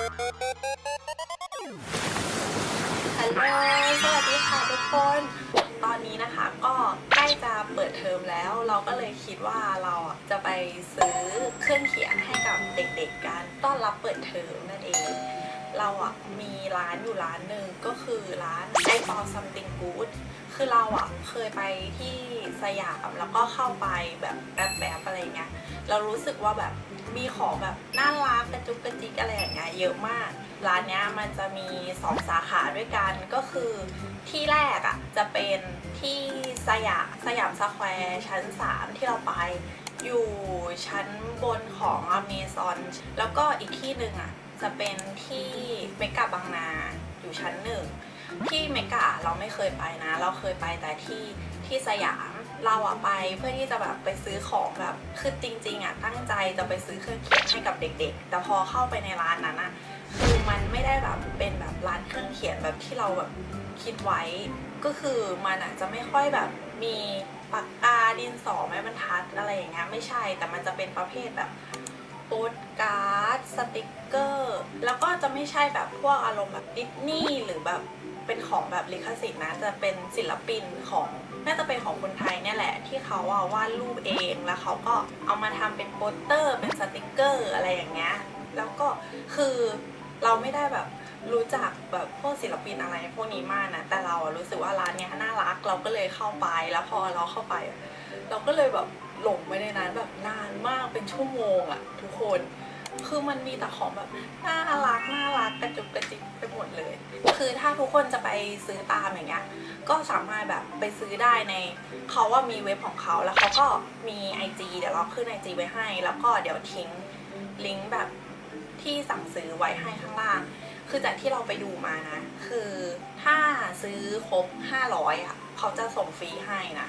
ฮัลโหลสวัสดีค่ะทุกคน ตอนนี้นะคะก็ใกล้จะเปิดเทอมแล้ว เราก็เลยคิดว่าเราจะไปซื้อเครื่องเขียนให้กับเด็กๆกันต้อนรับเปิดเทอมนั่นเอง เราอะมีร้านอยู่ร้านหนึ่งก็คือร้าน I found something good คือเราอะเคยไปที่สยามแล้วก็เข้าไปแบบแบบๆอะไรเงี้ย เรารู้สึกว่าแบบ มีของแบบน่ารักกระจุกกระจิกอะไรอย่างเงี้ยเยอะมาก ร้านเนี้ยมันจะมีสองสาขาด้วยกันก็คือที่แรกอะ่ะจะเป็นที่สยามสยามสแควร์ชั้น 3 ที่เราไปอยู่ชั้นบนของอเมซอนแล้วก็อีกที่หนึ่งอะจะเป็นที่เมกาบางนาอยู่ชั้นหนึ่ง ที่เมกาเราไม่เคยไปนะ เราเคยไปแต่ที่ที่สยามเราอะไปเพื่อที่จะแบบไปซื้อของแบบคือจริงๆอะตั้งใจจะไปซื้อเครื่องเขียนให้กับเด็ก ๆ แต่พอเข้าไปในร้านนั้นอะคือมันไม่ได้แบบเป็นแบบร้านเครื่องเขียนแบบที่เราแบบคิดไว้ ก็คือมันอะจะไม่ค่อยแบบมีปากกาดินสอไม้บรรทัดอะไรอย่างเงี้ยไม่ใช่แต่มันจะเป็นประเภทแบบโปสการ์ดสติกเกอร์ แล้วก็จะไม่ใช่แบบพวกอารมณ์แบบดิสนีย์หรือแบบ เป็นของแบบลิขสิทธิ์นะจะเป็นศิลปินของน่าจะเป็นของคนไทยเนี่ยแหละ ที่เขาอะวาดรูปเองแล้วเขาก็เอามาทำเป็นโปสเตอร์ เป็นสติกเกอร์อะไรอย่างเงี้ยแล้วก็คือเราไม่ได้แบบรู้จักแบบพวกศิลปินอะไรพวกนี้มากนะแต่เราอะรู้สึกว่าร้านเนี้ยน่ารักเราก็เลยเข้าไปแล้วพอเราเข้าไปอะเราก็เลยแบบหลงไปในนั้นแบบนานมากเป็นชั่วโมงอะทุกคน คือมันมีแต่ของแบบน่ารักน่ารักกระจุกกระจิกไปหมดเลย คือถ้าทุกคนจะไปซื้อตามอย่างเงี้ยก็สามารถแบบไปซื้อได้ในเขาว่ามีเว็บของเขาแล้วเขาก็มี IG เดี๋ยวเราขึ้น IG ไว้ให้ แล้วก็เดี๋ยวทิ้งลิงก์แบบที่สั่งซื้อไว้ให้ข้างล่าง คือจากที่เราไปดูมานะ คือถ้าซื้อครบ 500อะเขาจะส่งฟรีให้นะ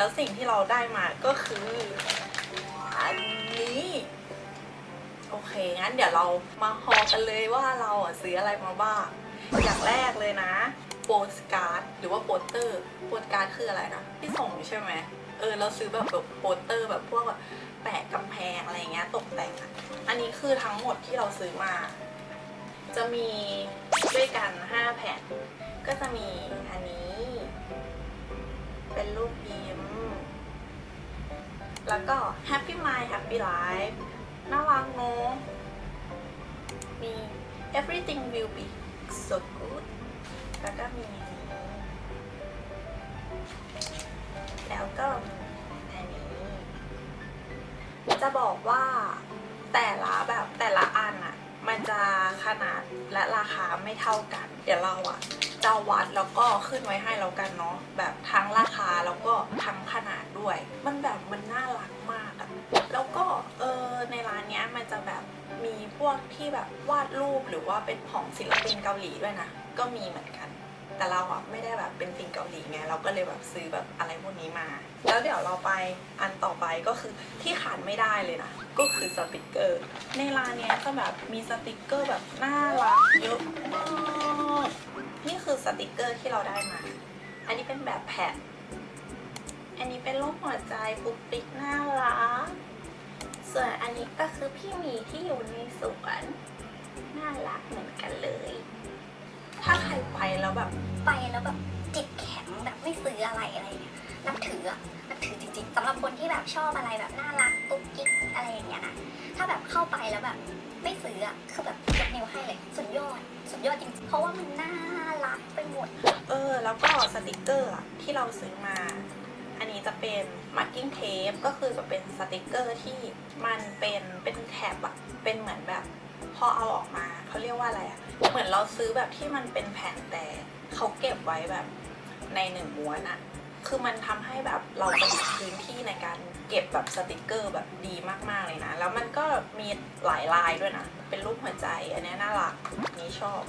แล้วสิ่งที่เราได้มาก็คืออันนี้ โอเค งั้นเดี๋ยวเรามาฮอกันเลยว่าเราอะซื้ออะไรมาบ้าง อย่างแรกเลยนะโปสการ์ดหรือว่าโปสเตอร์โปสการ์ดคืออะไรนะที่ส่งใช่ไหมเออเราซื้อแบบแบบโปสเตอร์แบบพวกแบบแปะกำแพงอะไรเงี้ยตกแต่งอะอันนี้คือทั้งหมดที่เราซื้อมา จะมีด้วยกัน 5 แผ่น ก็จะมีอันนี้ เป็นรูปยิ้ม แล้วก็ Happy Mind Happy Life น่ารักเนะมี Everything will be so good แล้วก็มี แล้วก็อันนี้ จะบอกว่าแต่ละแบบแต่ละอันอะมันจะขนาดและราคาไม่เท่ากัน เดี๋ยวเราอะ จะวัดแล้วก็ขึ้นไว้ให้แล้วกันเนาะแบบทั้งราคาแล้วก็ทั้งขนาดด้วย มันแบบมันน่ารักมากอะแล้วก็เออในร้านเนี้ยมันจะแบบมีพวกที่แบบวาดรูปหรือว่าเป็นของศิลปินเกาหลีด้วยนะ ก็มีเหมือนกัน แต่เราอะไม่ได้แบบเป็นติ่งเกาหลีไงเราก็เลยแบบซื้อแบบอะไรพวกนี้มา แล้วเดี๋ยวเราไปอันต่อไปก็คือที่ขาดไม่ได้เลยนะ ก็คือสติกเกอร์ ในร้านเนี้ยจะแบบมีสติกเกอร์แบบน่ารักเยอะมาก นี่คือสติกเกอร์ที่เราได้มา อันนี้เป็นแบบแผ่น อันนี้เป็นรูปหัวใจปุ๊กปิ๊กน่ารัก ส่วนอันนี้ก็คือพี่หมีที่อยู่ในสวนน่ารักเหมือนกันเลย ถ้าใครไปแล้วแบบไปแล้วแบบจิตแข็งแบบไม่ซื้ออะไรอะไรเนี่ย นับถืออะนับถือจริงๆสำหรับคนที่แบบชอบอะไรแบบน่ารักกุ๊กกิ๊กอะไรอย่างเงี้ยนะถ้าแบบเข้าไปแล้วแบบไม่ซื้ออะคือแบบยกนิ้วให้เลยสุดยอดสุดยอดจริงๆเพราะว่ามันน่ารักไปหมด เออ แล้วก็สติกเกอร์อะที่เราซื้อมา อันนี้จะเป็นมาร์กิ้งเทปก็คือจะเป็นสติกเกอร์ที่มันเป็นเป็นแท็บอะเป็นเหมือนแบบพอเอาออกมาเขาเรียกว่าอะไรอะเหมือนเราซื้อแบบที่มันเป็นแผ่นแต่เขาเก็บไว้แบบในหนึ่งม้วนอะ คือมันทำให้แบบเราประหยัดพื้นที่ในการเก็บแบบสติกเกอร์แบบดีมากๆเลยนะ แล้วมันก็มีหลายลายด้วยนะ เป็นรูปหัวใจ อันนี้น่ารักอันนี้ชอบ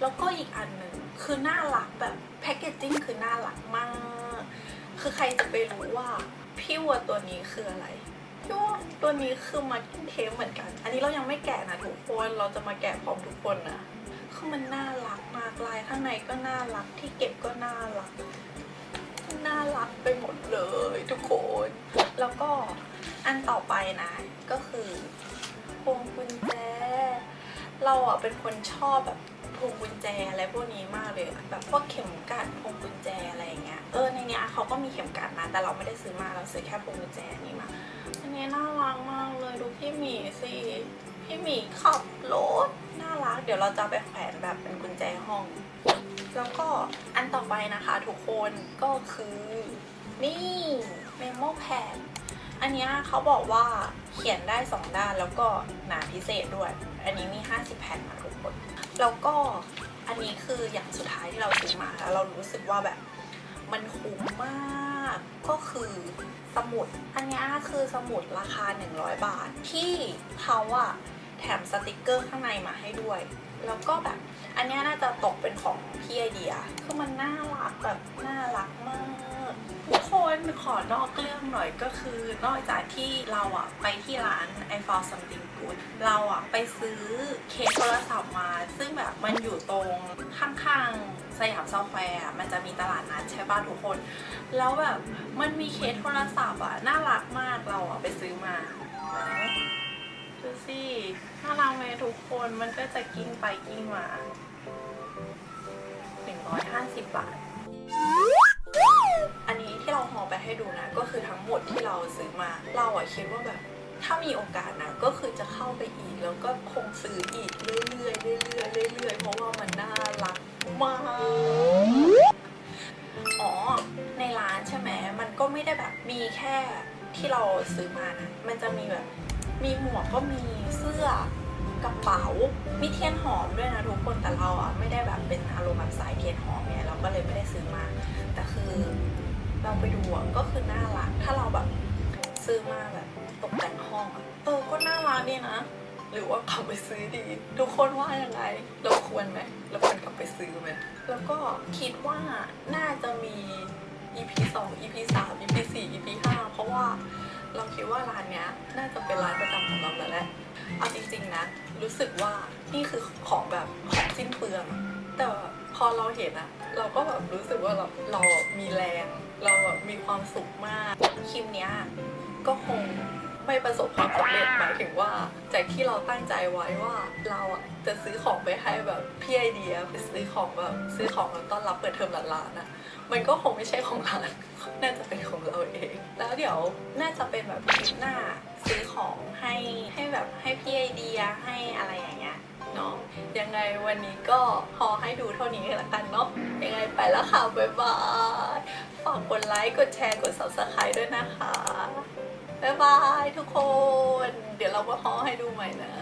แล้วก็อีกอันหนึ่งคือน่ารักแบบแพคเกจจิ้งคือน่ารักมาก คือใครจะไปรู้ว่าพี่วัวตัวนี้คืออะไรพี่ว่าตัวนี้คือมาร์กิ้งเทปเหมือนกัน อันนี้เรายังไม่แกะนะทุกคน เราจะมาแกะพร้อมทุกคนนะ คือมันน่ารักมากลายข้างในก็น่ารักที่เก็บก็น่ารัก น่ารักไปหมดเลยทุกคน แล้วก็อันต่อไปนะ ก็คือพวงกุญแจ เราอะเป็นคนชอบแบบพวงกุญแจอะไรพวกนี้มากเลยแบบพวกเข็มกลัดพวงกุญแจอะไรอย่างเงี้ยเออในเนี้ยเขาก็มีเข็มกลัดนะแต่เราไม่ได้ซื้อมาเราซื้อแค่พวงกุญแจนี้มาอันนี้น่ารักมากเลยดูพี่หมีสิพี่หมีขับรถน่ารัก เดี๋ยวเราจะไปแขวนแบบเป็นกุญแจห้อง แล้วก็อันต่อไปนะคะทุกคนก็คือนี่เมมโมแพดอันนี้เขาบอกว่าเขียนได้ 2 ด้านแล้วก็หนาพิเศษด้วย อันนี้มี 50 แผ่นนะทุกคน แล้วก็อันนี้คืออย่างสุดท้ายที่เราซื้อมาแล้วเรารู้สึกว่าแบบมันคุ้มมาก ก็คือสมุด อันนี้คือสมุดราคา 100 บาท ที่เขาอะแถมสติกเกอร์ข้างในมาให้ด้วย แล้วก็แบบอันนี้น่าจะตกเป็นของพี่ไอเดีย คือมันน่ารักแบบน่ารักมาก ทุกคนขอนอกเรื่องหน่อยก็คือนอกจากที่เราอะไปที่ร้าน I found something good เราอะไปซื้อเคสโทรศัพท์มา ซึ่งแบบมันอยู่ตรงข้างๆ สยามซอฟแวร์มันจะมีตลาดนัดใช่ป่ะทุกคน แล้วแบบมันมีเคสโทรศัพท์อะน่ารักมากเราอะไปซื้อมา ดูสิน่ารักไหมทุกคนมันก็จะกิ้งไปกิ้งมา150 บาท อันนี้ที่เราห่อไปให้ดูนะ ก็คือทั้งหมดที่เราซื้อมา เราอะคิดว่าแบบถ้ามีโอกาสนะก็คือจะเข้าไปอีกแล้วก็คงซื้ออีกเรื่อยๆเรื่อยๆเรื่อยๆเพราะว่ามันน่ารักมากอ๋อในร้านใช่ไหมมันก็ไม่ได้แบบมีแค่ที่เราซื้อมานะมันจะมีแบบ มีหมวกก็มีเสื้อกระเป๋า มีเทียนหอมด้วยนะทุกคนแต่เราอะไม่ได้แบบเป็นอารมณ์แบบสายเทียนหอมเนี่ยเราก็เลยไม่ได้ซื้อมา แต่คือเราไปดูก็คือน่ารัก ถ้าเราแบบซื้อมาแบบตกแต่งห้องอะเออก็น่ารักดีนะ หรือว่ากลับไปซื้อดี ทุกคนว่ายังไง เราควรไหมเราควรกลับไปซื้อไหมแล้วก็คิดว่าน่าจะมี EP 2 EP 3 EP 4 EP 5 เพราะว่าเราคิดว่าร้านเนี้ยน่าจะเป็นร้านประจำของเราแล้วแหละเอาจริงๆนะ รู้สึกว่านี่คือของแบบของสิ้นเปลือง แต่พอเราเห็นอะเราก็แบบรู้สึกว่าเราเรามีแรง เราแบบมีความสุขมากคลิปเนี้ยก็คงไม่ประสบความสำเร็จหมายถึงว่าจากที่เราตั้งใจไว้ว่าเราอะจะซื้อของไปให้แบบพี่ไอเดียไปซื้อของแบบซื้อของมาต้อนรับเปิดเทอมหลานๆอะ มันก็คงไม่ใช่ของร้านน่าจะเป็นของเราเอง แล้วเดี๋ยวน่าจะเป็นแบบคลิปหน้าซื้อของให้ให้แบบให้พี่ไอเดียให้อะไรอย่างเงี้ยเนาะยังไงวันนี้ก็พอให้ดูเท่านี้ละกันเนาะยังไงไปแล้วค่ะ บ๊ายบายฝากกดไลค์กดแชร์กด subscribe ด้วยนะคะ บ๊ายบายทุกคน เดี๋ยวเรามาฮอให้ดูใหม่นะ